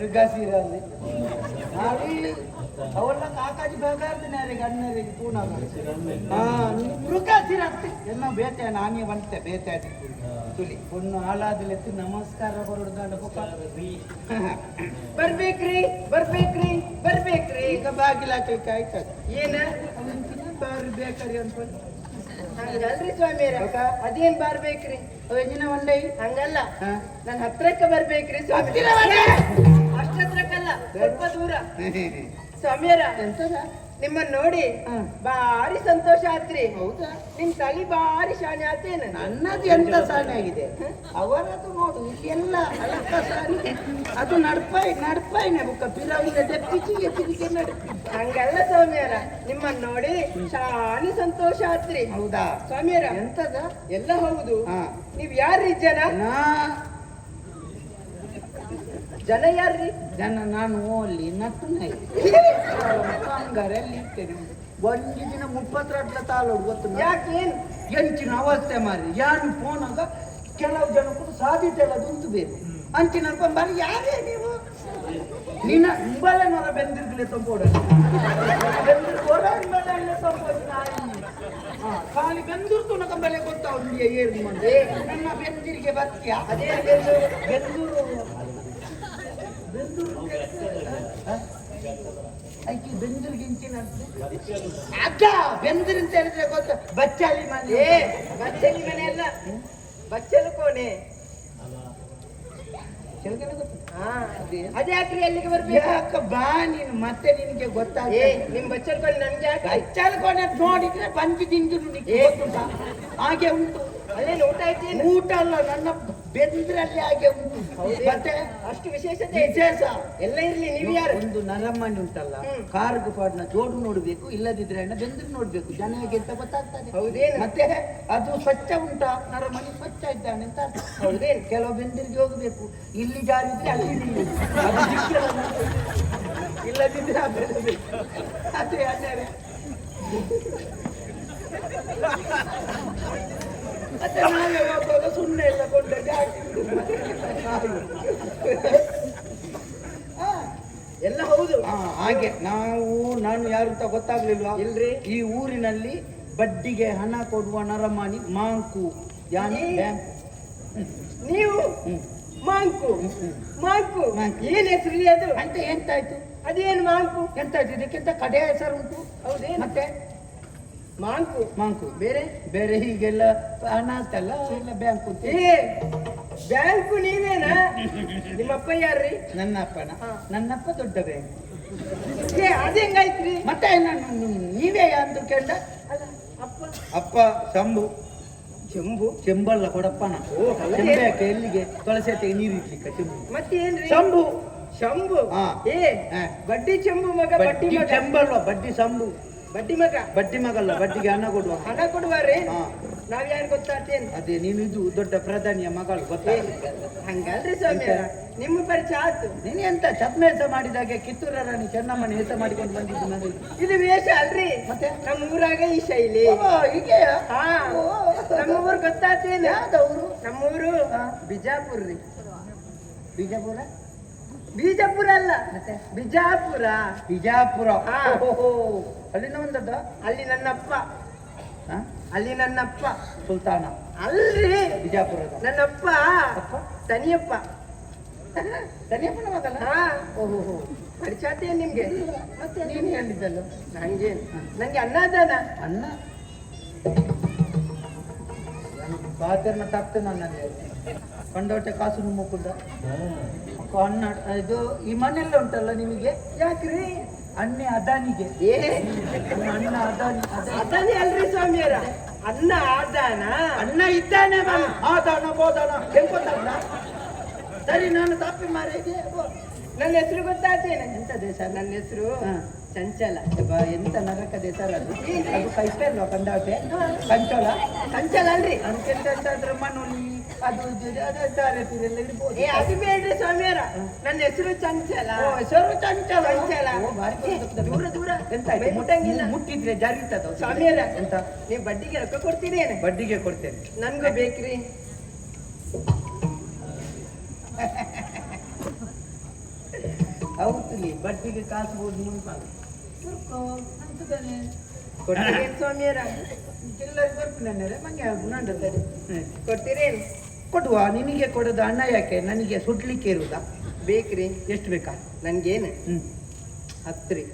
ಮೃಗಸಿರಲ್ಲಿ ಅಲ್ಲಿ ಅವೆಲ್ಲ ಕಾಕಾಜಿ ಬೇಕಾದ್ರೆ ಗಣ್ಣರಿಗೆ ಪೂನಾಗ ಹಾ ಮೃಗಸಿರ ಎನ್ನ ಬೇತೆ ನಾನೇ ಬಂತೆ ಬೇತೆ ತುಲಿ ಪೊಣ್ಣು ಹಾಳಾದಿಲೆತ್ತು ನಮಸ್ಕಾರ ಕೊಡೋದಾಡ ಬರ್ಬೇಕ್ರಿ ಬರ್ಬೇಕ್ರಿ ಬರ್ಬೇಕ್ರಿ. ಈಗ ಬಾಗಿಲಾಕಲಿಕ್ಕೆ ಆಯ್ತದೆ. ಏನ? ಬರ್ಬೇಕ್ರಿ ಅನ್ಕೊಂಡು ಹಂಗಲ್ರಿ ಸ್ವಾಮಿಯರ? ಅದೇನ್ ಬರ್ಬೇಕ್ರಿ? ಎಂಜಿನ ಒಂದೇ ಹಂಗಲ್ಲ. ಹಾ? ನನ್ ಹತ್ರಕ್ಕ ಬರ್ಬೇಕ್ರಿ ಸ್ವಾಮಿ. ಸ್ವಲ್ಪ ದೂರ. ಸ್ವಾಮಿಯರ ನಿಮ್ಮನ್ನ ನೋಡಿ ಬಾರಿ ಸಂತೋಷ ಆತ್ರಿ. ಹೌದಾ? ನಿಮ್ ತಲಿ ಬಾರಿ ಶಾನೆ ಆತೇನ ನನ್ನದು ಎಂತ ಸಾನೆ ಆಗಿದೆ? ಅವರದು ನೋಡು ಎಲ್ಲ ಅಳಕ ಸಾನೆ ಅದು ನಡ್ಪಾಯ್ ನಡ್ಪಾಯ್ನೆ ಬುಕ್ಕ. ಪಿರವಿದ ದೆಪ್ಪಿಚಿಗೆ ತಿರುಗಿ ನಡ್ಪಿ. ಹಂಗಲ್ಲ ಸ್ವಾಮಿಯರ ನಿಮ್ಮನ್ನ ನೋಡಿ ಶಾನಿ ಸಂತೋಷ ಆತ್ರಿ. ಹೌದಾ? ಸ್ವಾಮಿಯರ ಎಂತದ? ಎಲ್ಲ ಹೌದು. ನೀವ್ ಯಾರ್ರಿ ಜನ ಜನ ಯಾರ್ರಿ? ಜನ ನಾನು ಅಲ್ಲಿ ನಟ್ಟು ನೈ ಹಂಗಾರಲ್ಲಿ ಇರ್ತೇನೆ ಒಂದು ದಿನ ಮುಪ್ಪತ್ತರಡ್ಲ ತಾಲೋಡು ಗೊತ್ತು ಯಾಕೆ? ಏನ್ ಹೆಂಚಿನ ಅವಸ್ಥೆ ಮಾರಿ ಯಾರು ಫೋನಾಗ ಕೆಲವು ಜನ ಕೂಡ ಸಾಧ್ಯತೆ ಎಲ್ಲ ನಿಂತು ಬೇಕು ಅಂಚಿನ ಬರೀ ಯಾರೇ ನೀವು? ನಿನ್ನ ಮುಂಬಳೆ ಮರ ಬೆಂದಿರ್ಗಲೆ ತಂಬೋಡ ಖಾಲಿ ಬೆಂದೂರ್ತು ಬೆಲೆ ಗೊತ್ತಾವ್ ಏರ್ ಮಂದಿ ನನ್ನ ಬೆಂದಿರಿಗೆ ಬತ್ತಿಯ? ಅದೇ ಬೆಂದೂರು. ಬೆಂದೂರು. ಬೆಂದೂರು ಐಕಿ ಬೆಂದೂರಿಗೆ ಇಂಚಿನ ಅದ ಬೆಂದೂರು ಅಂತ ಹೇಳಿದ್ರೆ ಗೊತ್ತ. ಬಚ್ಚಾಲಿ ಮನೆ. ಬಚ್ಚಲಿ ಮನೆ ಅಲ್ಲ. ಬಚ್ಚಲು ಕೋಣೆ. ಅದೇ. ಯಾಕ್ರಿ ಎಲ್ಲಿಗೆ ಬರ್ಬೇಕು? ಯಾಕ ಬಾ ನೀನು ಮತ್ತೆ ನಿನಗೆ ಏ ಗೊತ್ತಾಗ್ತದೆ ನಿಮ್ ಬಚ್ಚಲ್ ಕೋಣೆ ನನ್ಗೆ ಯಾಕೆ ಕಚ್ಚಲ್ಕೊನೆ ನೋಡಿದ್ರೆ ಪಂಚಿ ತಿಂದು ಹಾಗೆ ಉಂಟು. ಅಲ್ಲೇನು ಊಟ ಆಯ್ತು ಊಟ ಅಲ್ಲ ನನ್ನ ಬೆಂದ್ರಲ್ಲಿ ಹಾಗೆ ಉಂಟು. ಮತ್ತೆ ಅಷ್ಟು ವಿಶೇಷತೆ. ವಿಶೇಷ? ಎಲ್ಲ ಇರ್ಲಿ ನೀವು ಯಾರು? ಒಂದು ನರಮಣಿ ಉಂಟಲ್ಲ. ಕಾರ್ಗು ಪಾಡ್ನ ಜೋಡು ನೋಡ್ಬೇಕು ಇಲ್ಲದಿದ್ರೆ ಅಣ್ಣ ಬೆಂದ್ರು ನೋಡ್ಬೇಕು. ಜನ ಹೇಗೆ ಅಂತ ಗೊತ್ತಾಗ್ತದೆ. ಹೌದೇನು? ಮತ್ತೆ ಅದು ಸ್ವಚ್ಛ ಉಂಟಾ? ನರಮಣಿ ಸ್ವಚ್ಛ ಇದ್ದಾನೆ ಅಂತ ಅರ್ಥ. ಹೌದೇನು? ಕೆಲವು ಬೆಂದ್ರಿಗೆ ಹೋಗ್ಬೇಕು. ಇಲ್ಲಿ ಜಾರಿದ್ರೆ ಅಲ್ಲಿ. ಇಲ್ಲದಿದ್ರೆ ಅದೇ ಅದೇ. ಮತ್ತೆ ನಾವೇ ಹೋಗುವಾಗ ಸುಮ್ಮನೆ ಎಲ್ಲ ಕೊಂಡೋಗಿ ಎಲ್ಲ ಹೌದು ಹಾಗೆ. ನಾವು ನಾನು ಯಾರು ಅಂತ ಗೊತ್ತಾಗ್ಲಿಲ್ಲ ಇಲ್ರಿ. ಈ ಊರಿನಲ್ಲಿ ಬಡ್ಡಿಗೆ ಹಣ ಕೊಡುವ ನರಮಾನಿ ಮಾಂಕು. ಯಾನಿ. ಬ್ಯಾಂಕ್ ನೀವು? ಮಾಂಕು. ಮಾಂಕು. ಮಾಂಕು. ಏನ್ ಹೆಸರು ಅದು? ಅಂತ ಎಂತಾಯ್ತು? ಅದೇನು ಮಾಂಕು? ಎಂತಾಯ್ತು? ಇದಕ್ಕಿಂತ ಕಡೆ ಹೆಸರು ಉಂಟು. ಹೌದೇ ಮತ್ತೆ? ಮಾಂಕು ಮಾಂಕು ಬೇರೆ? ಬೇರೆ ಹೀಗೆಲ್ಲ ಹಣ ಅಂತಲ್ಲ ಎಲ್ಲ ಬ್ಯಾಂಕ್ ಅಂತ ಏ ಬ್ಯಾಂಕು ನೀವೇನಾ ನಿಮ್ಮಪ್ಪ ಯಾರ್ರಿ? ನನ್ನ ಅಪ್ಪನ ನನ್ನಪ್ಪ ದೊಡ್ಡ ಬ್ಯಾಂಕ್ ಏ ಅದ್ ಹೆಂಗಾಯ್ತ್ರಿ ಮತ್ತೆ ನಾನು ನೀವೇ ಅಂತ ಕೇಳ್ದ? ಅಲ್ಲ ಅಪ್ಪ. ಅಪ್ಪ ಶಂಭು. ಚೆಂಬು ಚೆಂಬಲ್ಲ ಕೊಡಪ್ಪನ. ಓ, ಹೌದೇ? ಚೆಂಬೆ ಹಾಕಿ ಎಲ್ಲಿಗೆ? ತುಳಸಿ ಹತ್ತಿಗೆ ನೀರು ಇಡ್ಲಿಕ್ಕೆ ಚೆಂಬು ಮತ್ತೇನ್ರಿ? ಶಂಭು. ಶಂಭು? ಹಾ. ಏ ಬಡ್ಡಿ ಚೆಂಬು ಮಗ ಬಡ್ಡಿ ಚೆಂಬಲ್ವ ಬಡ್ಡಿ ಸಂಬು ಬಡ್ಡಿ ಮಗ. ಬಡ್ಡಿ ಮಗಲ್ಲ ಬಡ್ಡಿಗೆ ಹಣ ಕೊಡುವ. ಹಣ ಕೊಡುವ ಹಾ. ನಾವ್ ಯಾರು ಗೊತ್ತಾತೇನ್? ಅದೇ ನೀನು ಇದು ದೊಡ್ಡ ಪ್ರಧಾನಿಯ ಮಗಳು ಗೊತ್ತಾ? ಹಂಗಲ್ರಿ ಸ್ವಾಮಿ ನಿಮ್ಮ ಪರಿಚಯ ಆಯ್ತು ನೀನು ಎಂತ ಚಪ್ಮೇಸ ಮಾಡಿದಾಗೆ ಕಿತ್ತೂರ ರಾಣಿ ಚೆನ್ನಮ್ಮನ ಹೆಸ ಮಾಡಿಕೊಂಡು ಬಂದಿದ್ದು ನನಗೆ ಇದು ವೇಷ ಅಲ್ರಿ. ಮತ್ತೆ? ನಮ್ಮ ಊರಾಗ ಈ ಶೈಲಿ. ಹೀಗೆ? ಹಾ. ನಮ್ಮ ಊರು ಗೊತ್ತಾತೇನ? ಯಾವ್ದವ್ರು? ನಮ್ಮೂರು. ಹಾ. ಬಿಜಾಪುರ ರೀ ಬಿಜಾಪುರ? ಬೀಜಾಪುರ ಅಲ್ಲ. ಮತ್ತೆ ಬಿಜಾಪುರ. ಬಿಜಾಪುರ. ಹಾ. ಓಹೋ ಅಲ್ಲಿಂದ ಬಂದದ್ದ ಅಲ್ಲಿ ನನ್ನಪ್ಪ. ಹಾ? ಅಲ್ಲಿ ನನ್ನಪ್ಪ. ಸುಲ್ತಾನ. ಅಲ್ರಿ ಬಿಜಾಪುರದ. ನನ್ನಪ್ಪ. ಅಪ್ಪ? ತನಿಯಪ್ಪ. ತನಿಯಪ್ಪನ ಮಗನ? ಹಾ. ಓಹೋ ಪರಿಚಯ ಆತೇನ್ ನಿಮ್ಗೆ? ಮತ್ತೆ ನೀನು ಹೇಳಿದ್ದಲ್ಲ ನಂಗೆ ನಂಗೆ ಅನ್ನದಾನ ಅನ್ನ? ಬಾತರ್ನ ತಪ್ತು ನನ್ನಲ್ಲಿ ಕೊಂಡೋಟೆ ಕಾಸು ಮುಕ್ಕುಂಡ ಅಣ್ಣ ಇದು ಈ ಮನೆಯಲ್ಲ ಉಂಟಲ್ಲ ನಿಮಗೆ? ಯಾಕ್ರಿ? ಅಣ್ಣೆ ಅದಾನಿಗೆ. ಏ. ಅಣ್ಣ ಅದಾನಿ ಅದಾನಿ. ಅಲ್ರಿ ಸ್ವಾಮಿಯರ ಅನ್ನ ಆದಾನ? ಅಣ್ಣ ಇದ್ದಾನೆ. ಆದಾನ ಬೋದಾನ ಕೆಂಪದಾನ ಸರಿ ನಾನು ತಪ್ಪಿ ಮಾರಿಗೆ ನನ್ನ ಹೆಸರು ಗೊತ್ತಾಗ್ತೇನೆ. ಎಂತ ದೇಶ ನನ್ನ ಹೆಸರು? ಹಾ. ಚಂಚಲ. ಎಂತ ನರಕ ದೇಶ ಅದು? ಅದು ಕೈಪೇಲ್ವ ಕಂಡಾಟೆ? ಕಂಚೋಲ ಚಂಚಲ ಅಲ್ರಿ. ಮನೋಲಿ ಮನುಲಿ? ಅದು ಏ ಅದು ಬೇಡ್ರಿ ಸ್ವಾಮಿಯರ ನನ್ನ ಹೆಸರು ಚಂಚಲ. ಹೆಸರು ಚಂಚಲ. ಚಂಚಲ. ದೂರ ದೂರ. ಎಂತ ಮುಟ್ಟಂಗಿಲ್ಲ. ಮುಟ್ಟಿದ್ರೆ ಜರಿತದ ಸ್ವಾಮಿಯರ ಎಂತ? ನೀವು ಬಡ್ಡಿಗೆ ರೊಕ್ಕ ಕೊಡ್ತೀರೇನು ಬಡ್ಡಿಗೆ ಕೊಡ್ತೇನೆ. ನನ್ಗೂ ಬೇಕ್ರಿ. ಹೌದು ಬಡ್ಡಿಗೆ ಕಾಸು ಹೋಗಿ ಮುಂತಾಗ. ಅಂತಾನೆ ಕೊಡ್ತೀರೇನ್? ಸ್ವಾಮಿಯರ ಇಲ್ಲ ಬರ್ತೀನಿ ಮಂಗೆ ಗುಣಂಡತ್ತದೆ ಕೊಡ್ತೀರೇನ್? ಕೊಡುವ ನಿನಗೆ ಕೊಡೋದು ಅಣ್ಣ ಯಾಕೆ? ನನಗೆ ಸುಡ್ಲಿಕ್ಕೆ ಇರುವುದಾ? ಬೇಕ್ರಿ ಎಷ್ಟು ಬೇಕಾ? ನನಗೇನು? ಹತ್ತಿರಿ.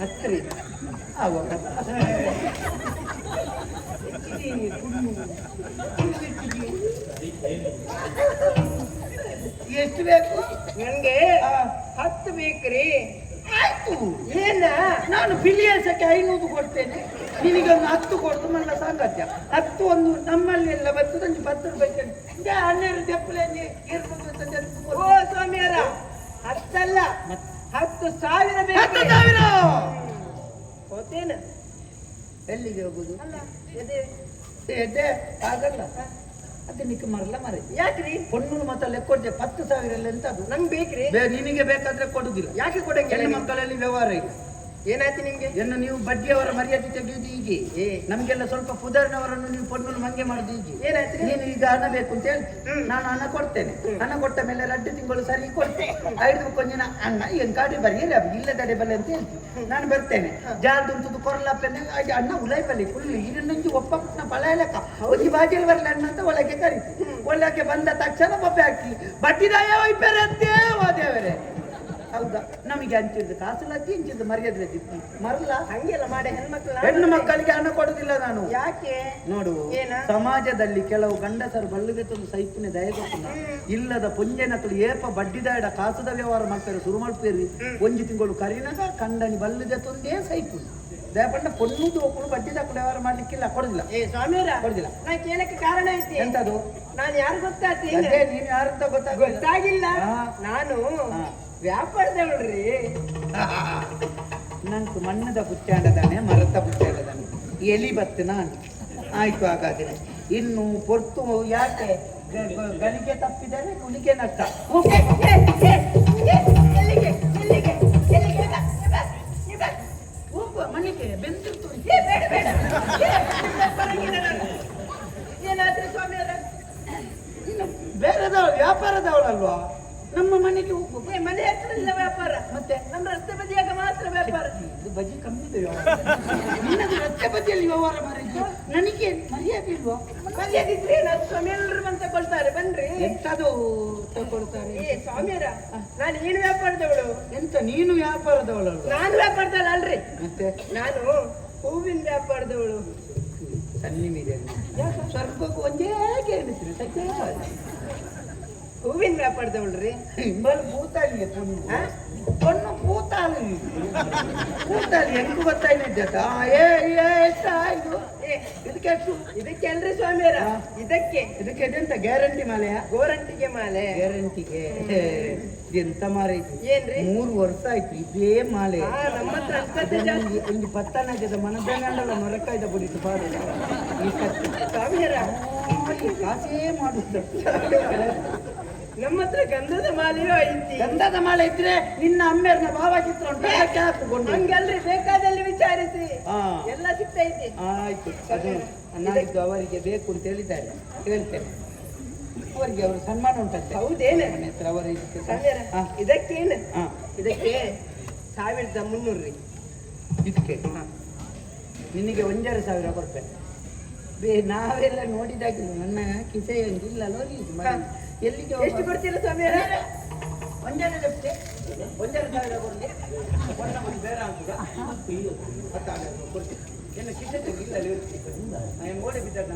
ಹತ್ತಿರಿ. ಆವಾಗ ಎಷ್ಟು ಬೇಕು? ನನಗೆ ಹತ್ತು ಬೇಕ್ರಿ. ಆಯ್ತು. ಏನ? ನಾನು ಫಿಲಿಯಲ್ಸಕ್ಕೆ ಐನೂರು ಕೊಡ್ತೇನೆ. ನಿನಗೆ ಒಂದು ಹತ್ತು ಕೊಡ್ತು ಮಲ್ಲ ಸಾಂಗತ್ಯ. ಹತ್ತು ಒಂದು ನಮ್ಮಲ್ಲಿ ಎಲ್ಲ ಬರ್ತದೆ ನನಗೆ ಹತ್ತು ರೂಪಾಯಿ ಇದೇ ಹನ್ನೆರಡು ದೆಪ್ಪಲೆ ಇರ್ಬೋದು ಅಂತ ಓ ಸ್ವಾಮಿಯರ ಹತ್ತಲ್ಲ. ಹತ್ತು ಸಾವಿರ ಹತ್ತು ಸಾವಿರ! ಹೋತೇನ? ಎಲ್ಲಿಗೆ ಹೋಗುದು? ಅಲ್ಲ ಎದೆ. ಎದೆ ಆಗಲ್ಲ. ಅದು ನಿಕ್ಕ ಮರಲ್ಲ ಮರ. ಯಾಕ್ರಿ? ಪೊಣ್ಣು ಮತ್ತೆ ಲೆಕ್ಕೊಡ್ದೆ ಪತ್ತು ಸಾವಿರ ಎಲ್ಲ ಎಂತ ಅದು ನಂಗೆ ಬೇಕ್ರಿ. ಬೇ- ನಿನಗೆ ಬೇಕಾದ್ರೆ ಕೊಡುದಿಲ್ಲ. ಯಾಕೆ ಕೊಡಂಗಿಲ್ಲ? ಹೆಣ್ಣು ಮಕ್ಕಳಲ್ಲಿ ವ್ಯವಹಾರ ಇಲ್ಲ ಏನಾಯ್ತು ನಿಮ್ಗೆ? ಏನು ನೀವು ಬಡ್ಡಿಯವರ ಮರ್ಯಾದೆ ತೆಗೆಯುವುದು ಹೀಗೆ? ಏ. ನಮಗೆಲ್ಲ ಸ್ವಲ್ಪ ಪುದರ್ನವರನ್ನು ನೀವು ಪೊಣ್ಣು ಮಂಗೆ ಮಾಡುದು ಹೀಗೆ? ಏನಾಯ್ತು? ನೀನು ಈಗ ಹಣ ಬೇಕು ಅಂತ ಹೇಳಿ ಹ್ಮ್. ನಾನು ಹಣ ಕೊಡ್ತೇನೆ. ಹಣ ಕೊಟ್ಟ ಮೇಲೆ ಎರಡು ತಿಂಗಳು ಸರಿ ಕೊಡ್ತೇನೆ. ಐದು ಕೊಂಜಿನ ಅಣ್ಣ ಏನ್ ಗಾಡಿ ಬರೀರಿ ಇಲ್ಲ ಇಲ್ಲದಡೆ ಬಲ್ಲೆ ಅಂತ ಹೇಳ್ತೀನಿ ನಾನು ಬರ್ತೇನೆ. ಜಾರ್ದುಂಟು ಕೊರಲಪ್ಪನೆ ಅಣ್ಣ ಉಲೈ ಬಲ್ಲಿ ಫುಲ್ ನಂಗೆ ಒಪ್ಪನ ಪಳ ಲೆಕ್ಕ ಒದಿ ಬಾಜಿಲ್ ಬರಲಿ ಅಣ್ಣ ಅಂತ ಒಳಗೆ ಕರೀತಿ. ಒಳಗೆ ಬಂದ ತಕ್ಷಣ ಬೊಬ್ಬೆ ಹಾಕಿ ಬಡ್ಡಿದಾಯ ಒಯ್ಪೇರೆ ಅಂತೇ ಓದೇವರೆ ಹೌದಾ? ನಮಗೆ ಅಂಚಿದ್ದು ಕಾಸು ಲದ್ದಿ ಹಂಚಿದ್ದು ಮರ್ಯಾದೆ ಲದ್ದಿ ಮರಲ್ಲ ಹಂಗೆಲ್ಲ ಮಾಡಿ ಹೆಣ್ಮಕ್ಳು ಹೆಣ್ಣು ಮಕ್ಕಳಿಗೆ ಹಣ ಕೊಡುದಿಲ್ಲ ನಾನು. ಯಾಕೆ? ನೋಡು ಏನ? ಸಮಾಜದಲ್ಲಿ ಕೆಲವು ಗಂಡಸರು ಬಳ್ಳಿಗೆ ತಂದು ಸೈಪಿನ ದಯಗೊತ್ತಿಲ್ಲ ಇಲ್ಲದ ಪುಂಜನಕಲು ಏಪ ಬಡ್ಡಿದಾಡ ಕಾಸದ ವ್ಯವಹಾರ ಮಾಡ್ತಾರೆ ಶುರು ಮಾಡ್ತೀರಿ. ಒಂಜಿ ತಿಂಗಳು ಕರಿನಾಗ ಕಂಡನಿ ಬಲ್ಲಿದೆ ತಂದೇ ಸೈಪು ದಯಪಂಡ ಪೊಣ್ಣುದು ಒಕ್ಕಳು ಬಡ್ಡಿದಾಕಲು ವ್ಯವಹಾರ ಮಾಡ್ಲಿಕ್ಕಿಲ್ಲ ಕೊಡುದಿಲ್ಲ. ಏ ಕೊಡುದಿಲ್ಲ. ನಾ ಕೇಳಕ್ಕೆ ಕಾರಣ ಐತಿ. ಎಂತದು? ನಾನು ಯಾರು ಗೊತ್ತಾಗ್ತೀನಿ ನೀನು ಯಾರಂತ ಗೊತ್ತಾಗಲ್ಲ. ಗೊತ್ತಾಗಿಲ್ಲ ನಾನು. ವ್ಯಾಪಾರದವಳ್ರಿ. ನಂಗೆ ಮಣ್ಣದ ಬುಚ್ಚಾಡದಾನೆ ಮರದ ಬುಚ್ಚಾಡದಾನೆ ಎಲಿ ಬತ್ತು ನಾನು. ಆಯ್ತು ಹಾಗಾದ್ರೆ. ಇನ್ನು ಪೊರ್ತು ಯಾಕೆ? ಗಲಿಕೆ ಗಳಿಗೆ ತಪ್ಪಿದರೆ ಕುಲಿಗೆ ನಷ್ಟ. ಏ, ಏ, ಏ, ಏ, ಎಲ್ಲಿಗೆ ಎಲ್ಲಿಗೆ ಎಲ್ಲಿಗೆ ಬಾ, ಬಾ, ನೀ ಬಾ. ಮನೆಗೆ ಬೆಂದಿರ್ತು ಏ, ಬೇಡ ಬೇಡ. ಏ, ಇಲ್ಲ, ನಾನು. ಏನಾದ್ರೂ ಇನ್ನು ಬೇರೆದ ವ್ಯಾಪಾರದವಳಲ್ವಾ? ನಮ್ಮ ಮನೆಗೆ ಹೋಗ್ಬೇಕು ಏ, ಮನೆ ಹತ್ರ ಇಲ್ಲ ವ್ಯಾಪಾರ? ಮತ್ತೆ ನಮ್ಮ ರಸ್ತೆ ಬದಿಯಾಗ ಮಾತ್ರ ವ್ಯಾಪಾರ? ಇದು ಬಜಿ ಕಮ್ಮಿ ಇದೆ ವ್ಯವಹಾರ. ನಿನ್ನದು ರಸ್ತೆ ಬದಿಯಲ್ಲಿ ವ್ಯವಹಾರ ಮಾಡಿದ್ದು. ನನಗೆ ಮರ್ಯಾದೆ ಇಲ್ವಾ? ಮರ್ಯಾದಿದ್ರೆ ನಾನು ಎಲ್ಲರೂ ಅಂತ ಕೊಳ್ತಾರೆ ಬನ್ರಿ. ಎಂತದು ತಗೊಳ್ತಾರೆ. ಏ ಸ್ವಾಮಿಯರ ನಾನು ಏನು ವ್ಯಾಪಾರದವಳು? ಎಂತ ನೀನು ವ್ಯಾಪಾರದವಳಲ್ವಾ? ನಾನು ವ್ಯಾಪಾರದವಳು ಅಲ್ರಿ. ಮತ್ತೆ? ನಾನು ಹೂವಿನ ವ್ಯಾಪಾರದವಳು. ಸನ್ನಿ ಮೀದೆ ಸ್ವರ್ಗಕ್ಕೂ ಒಂದೇ ಕೇಳಿಸ್ರಿ ಸತ್ಯ ಹೂವಿನ ವ್ಯಾಪಾರದವಳ್ರಿ ಬಲ್ ಭೂತಾಲಿಗೆ ಪೊಣ್ಣು ಹಾ? ಪೊಣ್ಣು ಹೆಂಗು ಭೂತಾಲಿ ಗೊತ್ತಾಯ್ತು ಏ ಎಷ್ಟ ಇದು? ಇದಕ್ಕೆ ಇದಕ್ಕೆ ಅಲ್ರಿ ಸ್ವಾಮಿಯರ ಇದಕ್ಕೆ? ಇದಕ್ಕೆ ಎಂತ ಗ್ಯಾರಂಟಿ ಮಾಲೆ? ಗೋರಂಟಿಗೆ ಮಾಲೆ. ಗ್ಯಾರಂಟಿಗೆ. ಎಂತ ಇದು? ಏನ್ರಿ? ಮೂರು ವರ್ಷ ಆಯ್ತು ಇದೇ ಮಾಲೆ. ನಮ್ಮ ಹತ್ರ ಒಂದು ಪತ್ತನಾಜದ ಮನದಂಗಂಡಲ ಮರಕಾಯ್ದ ಬಿಡಿತು ಬಾರು ಈ ಸ್ವಾಮಿಯರ ಕಾಸೇ ಮಾಡುದು ನಮ್ಮ ಹತ್ರ ಗಂಧದ ಮಾಲೆಯೂ ಐತಿ? ಗಂಧದ ಮಾಲೆ ಇದ್ರೆ ನಿನ್ನ ಅಮ್ಮೆಯರ್ನ ಭಾವಚಿತ್ರ ಉಂಟು. ಅದಕ್ಕೆ ಹಾಕಿಕೊಂಡು ಹಂಗಲ್ರಿ ಬೇಕಾದಲ್ಲಿ ವಿಚಾರಿಸಿ. ಎಲ್ಲ ಸಿಗ್ತೈತಿ. ಆಯ್ತು. ನಾಳಿದ್ದು ಅವರಿಗೆ ಬೇಕು ಅಂತ ಹೇಳಿದ್ದಾರೆ. ಹೇಳ್ತೇನೆ. ಅವರಿಗೆ ಅವರು ಸನ್ಮಾನ ಉಂಟಂತೆ. ಹೌದೇನೆ? ಮನೆ ಹತ್ರ ಅವರ. ಇದಕ್ಕೇನು? ಇದಕ್ಕೆ ಸಾವಿರದ ಮುನ್ನೂರು ರೀ ಇದಕ್ಕೆ ನಿನಗೆ ಒಂದೆರಡು ಸಾವಿರ ಕೊಡ್ತೇನೆ. ಬೇ ನಾವೆಲ್ಲ ನೋಡಿದಾಗ ನನ್ನ ಕಿಸೆ ಇದು ಮನೆ. ಎಲ್ಲಿಗೆ ಎಷ್ಟು ಕೊಡ್ತೀರ ಸ್ವಾಮಿ ಒಂದೆರಡು. ಲಕ್ಷ ಒಂದೆರಡು ಸಾವಿರ ಕೊಡಲಿ ಒಂದು ಒಂದು ಬೇರೆ ಆಗ್ತದ ಹತ್ತಾರು ಕೊಡ್ತೀನಿ. ಏನು ಕಿಸೆ ತೆಗಿಲ್ಲ ಅಲ್ಲಿ ಇರ್ತೀನಿ. ನಾನು ಓಡಿ ಬಿದ್ದಾಗ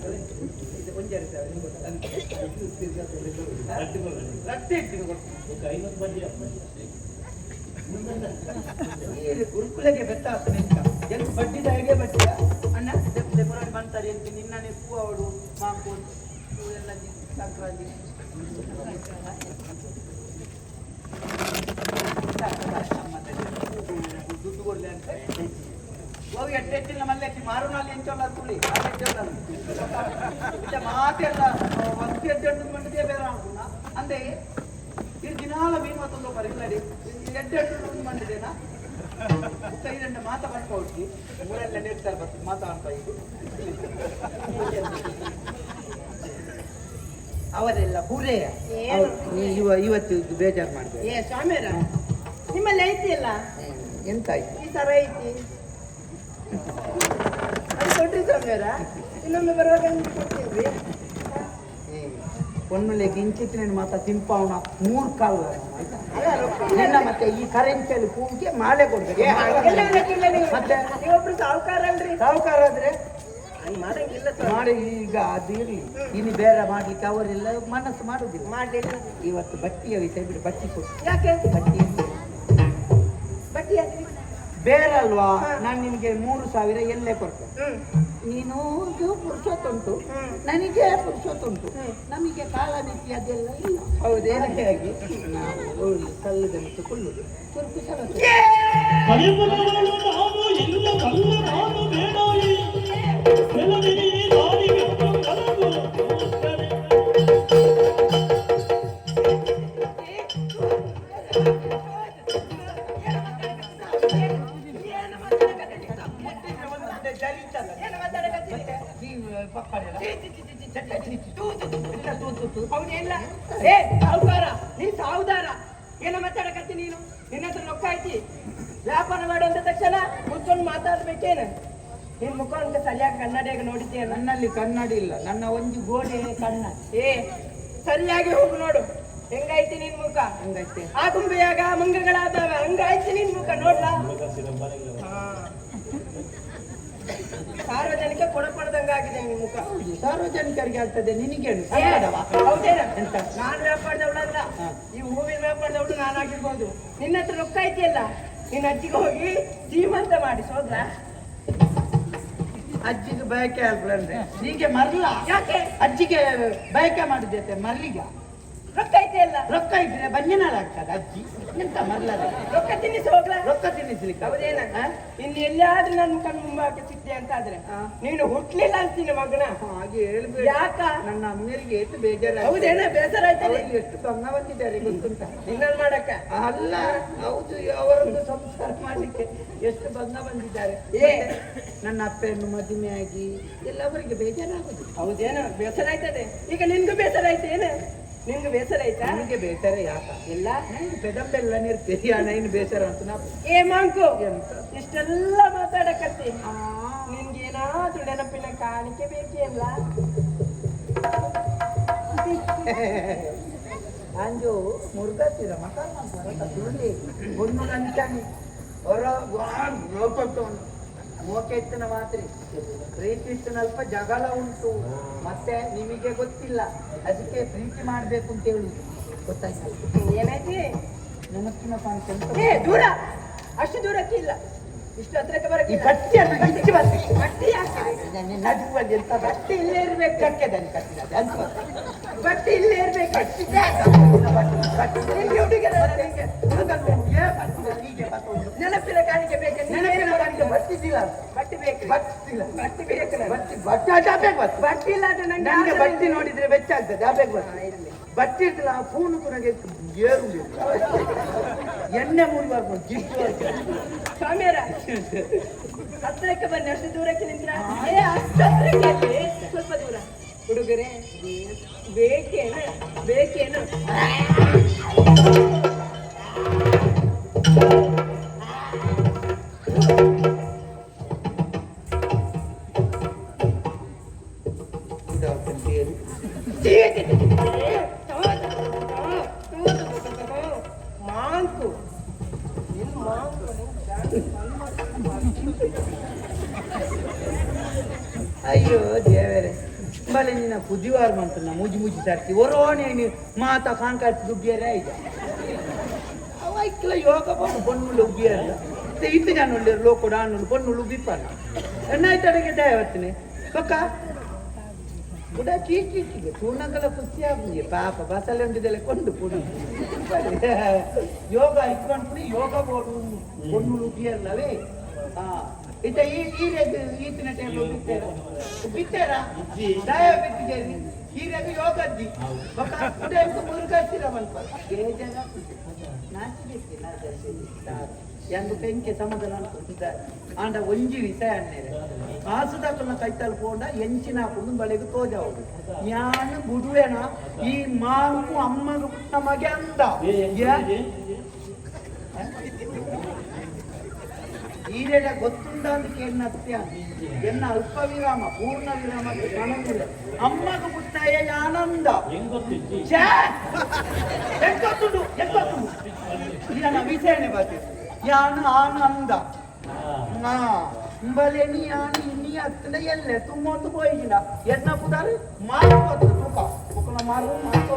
ಇದು ಒಂದೆರಡು ಸಾವಿರ ನೀವು ಕೊಟ್ಟು ಅದಕ್ಕೆ ರಟ್ಟೆ ಇರ್ತೀನಿ ಈ ಗುರುಕುಲಗೆ ಬೆತ್ತ ಆಗ್ತದೆ ಅಂತ. ಹೇಗೆ ಬಡ್ಡಿದ ಅಣ್ಣ ಪುರಾಣ ಬಂತಾರೆ ಅಂತ ನಿನ್ನನೆ ಪೂ ಅವಳು ಮಾಕು ಎಲ್ಲ ಸಂಕ್ರಾಂತಿ ಹೋಗಿ ಎಟ್ಟೆಟ್ಟಿನ ಮಲ್ಲೆಕ್ಕಿ ಮಾರುನಲ್ಲಿ ಎಂಚೋಲ್ಲ ತುಳಿ ಇಲ್ಲ ಮಾತೆಲ್ಲ ಒಂದು ಎಡ್ಡೆಡ್ಡು ಮಂಡಿದೆ ಬೇರೆ ಆಗುಣ ಅಂದೆ ಇದು ದಿನಾಲ ಮೀನು ಮತ್ತೊಂದು ಪರಿಲ್ಲಡಿ ಎಡ್ಡೆಡ್ಡು ಮಂಡಿದೇನಾ ಕೈದಂಡ ಮಾತ ಮಾಡ್ಕೊಳ್ತಿ ಊರೆಲ್ಲ ನೀಡ್ತಾರೆ ಬರ್ತೀನಿ ಮಾತಾಡ್ತಾ ಇದು ನೀ ಇವ ಇವತ್ತು ಬೇಜಾರು ಮಾಡಿದೆ ಏ ಸ್ವಾಮಿಯರ ನಿಮ್ಮಲ್ಲಿ ಐತಿ ಅಲ್ಲ? ಎಂತ ಆಯ್ತು ಈ ಸರ ಐತಿ. ಅದು ಸ್ವಾಮಿಯರ. ಇನ್ನೊಮ್ಮೆ ಬರುವಾಗ ನಿಮ್ಗೆ ಕೊಡ್ತೀನಿ. ಒನ್ಮೇಲೆ ಕಿಂಚಿತ್ ಮಾತ್ರ ತಿಂಪವನ ಮೂರ್ ಕಾಲು ಆಯ್ತಾ. ನಿನ್ನ ಮತ್ತೆ ಈ ಕರೆನ್ಸಿಯಲ್ಲಿ ಕೂಗಿ ಮಾಲೆ ಕೊಡ್ಬೇಕು. ಮತ್ತೆ? ನೀವೊಬ್ರು ಸಾಹುಕಾರ ಅಲ್ರಿ ಸಾವುಕಾರ ಆದ್ರೆ. ಮಾಡಿ ಈಗ ಅದಿರಲಿ ಇರ್ಲಿ ಇನ್ನು ಬೇರೆ ಮಾಡ್ಲಿಕ್ಕೆ ಅವರೆಲ್ಲ ಮನಸ್ಸು ಮಾಡುದಿಲ್ಲ ಮಾಡಲಿಲ್ಲ ಇವತ್ತು ಬಟ್ಟಿಯ ವಿಷಯ ಬಿಡಿ ಬಟ್ಟಿ ಕೊಟ್ಟು ಯಾಕೆ? ಬಟ್ಟಿ ಬಟ್ಟಿ ಬೇರೆ ಅಲ್ವಾ? ನಾನು ನಿಮಗೆ ಮೂರು ಸಾವಿರ ಎಲ್ಲೇ ಕೊಡ್ತೇನೆ ನೀನು ಪುರುಷೋತ್ತುಂಟು. ನನಗೆ ಪುರುಷೋತ್ತುಂಟು. ನಮಗೆ ಕಾಲ ಮಿತಿ ಅದೆಲ್ಲ ಇಲ್ಲ. ಹೌದೇನಕ್ಕೆ ಆಗಿ ನಾವು ತಗೊಳ್ಳುದು ಚುರುಕು ಸಲ ಹೌದೇನಿಲ್ಲ ಏ ಸಾಹುಕಾರ ನೀನ್ ಸಾವುದಾರ ಏನ ಮಾತಾಡಕತ್ತಿ ನೀನು? ನಿನ್ನ ಹತ್ರ ರೊಕ್ಕ ಐತಿ. ವ್ಯಾಪಾರ ಮಾಡೋ ಅಂದ ತಕ್ಷಣ ಕುತ್ಕೊಂಡು ಮಾತಾಡ್ಬೇಕೇನು? ನಿನ್ ಮುಖ ಅಂತ ಸರಿಯಾಗಿ ಕನ್ನಡಿಯಾಗ ನೋಡಿದ್ದೆ ನನ್ನಲ್ಲಿ ಕನ್ನಡಿ ಇಲ್ಲ. ನನ್ನ ಒಂದು ಗೋಡೆ ಕಣ್ಣ. ಏ ಸರಿಯಾಗಿ ಹೋಗಿ ನೋಡು. ಹೆಂಗೈತಿ ನಿನ್ ಮುಖ? ಹಂಗೈತೆ? ಆ ಗುಂಬೆಯಾಗ ಮಂಗಗಳಾದವ. ಹಂಗಾಯ್ತು ನಿನ್ ಮುಖ ನೋಡ್ಲಾ ಹಾ. ಸಾರ್ವಜನಿಕ ಕೊಡಪಡ್ದಂಗಾಗಿದೆ ನಿನ್ ಮುಖ. ಸಾರ್ವಜನಿಕರಿಗೆ ಆಗ್ತದೆ. ನಿನಗೇನು ನಾನು? ಎಂತ? ವ್ಯಾಪಾರದವಳಲ್ಲ. ಈ ಹೂವಿನ ವ್ಯಾಪಾರದವಳು ನಾನಾಗಿರ್ಬೋದು. ನಿನ್ನ ಹತ್ರ ರೊಕ್ಕ ಐತಿಯಲ್ಲ? ನಿನ್ನ ಅಜ್ಜಿಗೆ ಹೋಗಿ ಜೀವಂತ ಮಾಡಿ ಸೋದ್ರ ಅಜ್ಜಿಗೆ ಬಯಕೆ ಆಗ್ಬಿಡಂದ್ರೆ ಹೀಗೆ ಮರ್ಲ. ಯಾಕೆ? ಅಜ್ಜಿಗೆ ಬಯಕೆ ಮಾಡಿದ್ದೆ ಮರ್ಲಿಗ. ರೊಕ್ಕ ಐತಿಯಲ್ಲ ರೊಕ್ಕ ಇದ್ರೆ ಬಂಜನಾಳ ಆಗ್ತದೆ ಅಜ್ಜಿ. ಎಂತ ಮರ್ಲದ? ರೊಕ್ಕ ತಿನ್ನಿಸಿ ಹೋಗ್ಲ? ರೊಕ್ಕ ತಿನ್ನಿಸ್ಲಿಕ್ಕೆ ಹೌದೇನ ಇನ್ನು ಎಲ್ಲಿಯಾದ್ರೂ ನನ್ನ ಕಣ್ಣು ಮುಂಬಾಕೆ ಸಿಕ್ತೆ ಅಂತ ಆದ್ರೆ. ನೀನು ಹುಟ್ಲಿಲ್ಲ ಅಂತೀನಿ ಮಗನ. ಹಾಗೆ ಹೇಳ್ಬೇಕು. ಯಾಕ? ನನ್ನ ಅಮ್ಮನಿಗೆ ಎಷ್ಟು ಬೇಜಾರ ಹೌದೇನ? ಬೇಸರ ಆಯ್ತಲ್ಲ ಎಷ್ಟು ಬಂಗ ಬಂದಿದ್ದಾರೆ ಗೊತ್ತುಂಟ? ಇನ್ನೊಂದು ಮಾಡಕ್ಕ? ಅಲ್ಲ ಹೌದು ಅವರೊಂದು ಸಂಸಾರ ಮಾಡ್ಲಿಕ್ಕೆ ಎಷ್ಟು ಬಂದ ಬಂದಿದ್ದಾರೆ. ಏ. ನನ್ನ ಅಪ್ಪೆಯನ್ನು ಮದುವೆ ಆಗಿ ಎಲ್ಲವರಿಗೆ ಬೇಜಾರಾಗುದು ಹೌದೇನ? ಬೇಸರ ಆಯ್ತದೆ ಈಗ ನಿನ್ಗೂ ಬೇಸರ ಆಯ್ತೇನ ನಿನ್ಗೂ ಬೇಸರ ಆಯ್ತಾ? ನನಗೆ ಬೇಸರ ಯಾಕ? ಇಲ್ಲ. ನಂಗೆ ಬೆದಂಬೆಲ್ಲ ನಿರ್ತೀರಿ. ಹಣ ಇನ್ನು ಬೇಸರ ಅಂತ ನಾ ಏ ಮಾಂಕು! ಎಂತ? ಇಷ್ಟೆಲ್ಲ ಮಾತಾಡಕತ್ತಿ. ನಿನ್ಗೇನಾದ್ರೂ ನೆನಪಿನ ಕಾಣಿಕೆ ಬೇಕೇ ಇಲ್ಲ? ಅಂಜು ಮುರುಗತ್ತಿರ ಮಕಾನ್ ಸುಳ್ಳಿ ಒಂದು ಅಂತಾನೆ ಹೊರ ಲೋಪಟ್ಟವನು ಮೋಕೆ ಇತ್ತನ ಮಾತ್ರ. ಪ್ರೀತಿ ಇತ್ತು ಅಲ್ಪ ಜಗಳ ಉಂಟು. ಮತ್ತೆ ನಿಮಗೆ ಗೊತ್ತಿಲ್ಲ. ಅದಕ್ಕೆ ಪ್ರೀತಿ ಮಾಡಬೇಕು ಅಂತ ಹೇಳುದು ಗೊತ್ತಾಯ್ತು? ಏನಾಯ್ತಿ? ಏ ದೂರ. ಅಷ್ಟು ದೂರಕ್ಕೆ ಇಲ್ಲ. ಇಷ್ಟು ಹತ್ರಕ್ಕೆ ಈ ಬಟ್ಟೆ ಬಟ್ಟೆಯನ್ನು ಇಚ್ಚಿ ಬರ್ತೀನಿ. ಬಟ್ಟಿ ಹಾಕಿದೆ ನಡುವಲ್ಲಿ ಎಂತ ಬಟ್ಟೆ ಇಲ್ಲೇ ಇರ್ಬೇಕು. ಕಕ್ಕೆದಲ್ಲಿ ಕಟ್ಟಿದ ಅಂತ ಬಟ್ಟೆ ಇಲ್ಲೇ ಇರ್ಬೇಕು. ನಿನ್ಗೆ ನೆನಪಿನ ಕಾಣಿಕೆ ಬೇಕು. ನೆನಪಿನ ಕಾಣಿಕೆ ಬರ್ತಿದ್ದಿಲ್ಲ ಬಟ್ಟೆ ಬೇಕು. ಬರ್ತಿಲ್ಲ. ಬಟ್ಟೆ ಬೇಕು ನನಗೆ. ಬಟ್ಟಿ ಬಟ್ಟೆ ಬರ್ತದೆ. ಇಲ್ಲ ಅಂದ್ರೆ ನಂಗೆ ನನಗೆ ಬಟ್ಟಿ ನೋಡಿದ್ರೆ ವೆಚ್ಚ ಆಗ್ತದೆ ಬರ್ತದೆ ಇರ್ಲಿ. ಬಟ್ಟೆ ಇರ್ತಲ್ಲ ಆ ಫೋನ್ ಕೂಡ ಏರು ಎಣ್ಣೆ ಮೂರು ಬರ್ಬೋದು ಅಂತ ಸ್ವಾಮಿಯರ ಹತ್ತಿರಕ್ಕೆ ಬನ್ನಿ ಅಷ್ಟು ದೂರಕ್ಕೆ ನಿಂತ್ರ? ಏ ಅಷ್ಟು ಹತ್ರಕ್ಕೆ ಅಲ್ಲಿ, ಸ್ವಲ್ಪ ದೂರ. ಹುಡುಗರೇ ಬೇಕೇನ ಬೇಕೇನ? ಅಯ್ಯೋ ದೇವರೇ. ಬಲೆ ನಿನ್ನ ಕುದಿವಾರ ಮಂತನ ಮುಜಿ ಮುಜಿ ಸರ್ತಿ ಒರೋಣೆ ಮಾತ ಕಾಂಕಾಟ್ ದುಡ್ಡಿಯರೇ ಆಯ್ತು ಅವ ಯೋಗ ಬಂದು ಬಣ್ಣುಳು ಉಬ್ಬಿಯಲ್ಲ ಇತ್ತು ಜನ ಉಳ್ಳಿರು ಲೋಕ ಡಾನುಳು ಬಣ್ಣುಳು ಉಬ್ಬಿಪ್ಪಲ್ಲ ಎನ್ನಾಯ್ತಡೆಗೆ ದಯವತ್ತಿನಿ ಪಕ್ಕ? ಕೂಡ ಚೀಚಿಗೆ ಚೂರ್ಣಕಲ ಖುಷಿ ಆಗುಂಗೆ ಪಾಪ ಬಸಲೆ ಉಂಟಿದೆಲ್ಲ ಕೊಂಡು ಪುಡು ಯೋಗ ಇಟ್ಕೊಂಡು ಯೋಗ ಬೋಡು ಬಣ್ಣುಳು ಉಬ್ಬಿಯಲ್ಲವೇ ಹಾ ಇತ ಈ ರೇಖೆ ಈತಿನ ಟೈಮ್ ಬಿತ್ತೇರ ಬಿತ್ತೇರ ದಯ ಬಿತ್ತಿದ್ದೇನೆ ಈ ರೇಖೆ ಯೋಗ ಅಜ್ಜಿ ಬಕ್ಕ ಉಡಾಯ್ತು ಮುರುಗತ್ತಿರ ಮಲ್ಪ ಬೇಜಾರ ಎಂದು ಬೆಂಕಿ ಸಮಾಧಾನ ಅನ್ಕೊಂಡಿದ್ದಾರೆ ಆಂಡ ಒಂಜಿ ವಿಷಯ ಅನ್ನೇರೆ ಕಾಸುದಾಕಲ್ನ ಕೈತಲ್ ಪೋಂಡ ಎಂಚಿನ ಹಾಕೊಂಡು ಬಳಿಗೆ ತೋಜಾವು ಯಾನು ಗುಡುವೆನ ಈ ಮಾಂಕು ಅಮ್ಮಗ ಪುಟ್ಟ ಮಗೆ ಅಂದ. ಯಾ- ಈರೆಡ ಗೊತ್ತುಂಡ ಅಂತ ಎನ್ನ ಅತ್ಯ ಎನ್ನ ಅಲ್ಪ ವಿರಾಮ ಪೂರ್ಣ ವಿರಾಮ ನನಗುಡೆ ಅಮ್ಮಗ ಪುಟ್ಟಯ್ಯ ಆನಂದ ಹೆಂಗ್ ಗೊತ್ತಿಜ್ಜಿ ಛೇ! ಎಕ್ಕೊತ್ತುಂಡು ಎಕ್ಕೊತ್ತುಂಡು ಇದನ್ನ ವಿಷಯನೇ ಬರ್ತೀವಿ ಯಾನು ಆನಂದ ಹಾ ಇಂಬಲೆ ನೀ ಯಾನು ಇನ್ನಿ ಹತ್ತಲ ಎಲ್ಲೆ ತುಂಬೊಂದು ಹೋಯ್ಗಿಲ್ಲ ಎನ್ನ ಪುದಾರು ಮಾರು ತೂಕ ಮಾರು ಮಾತು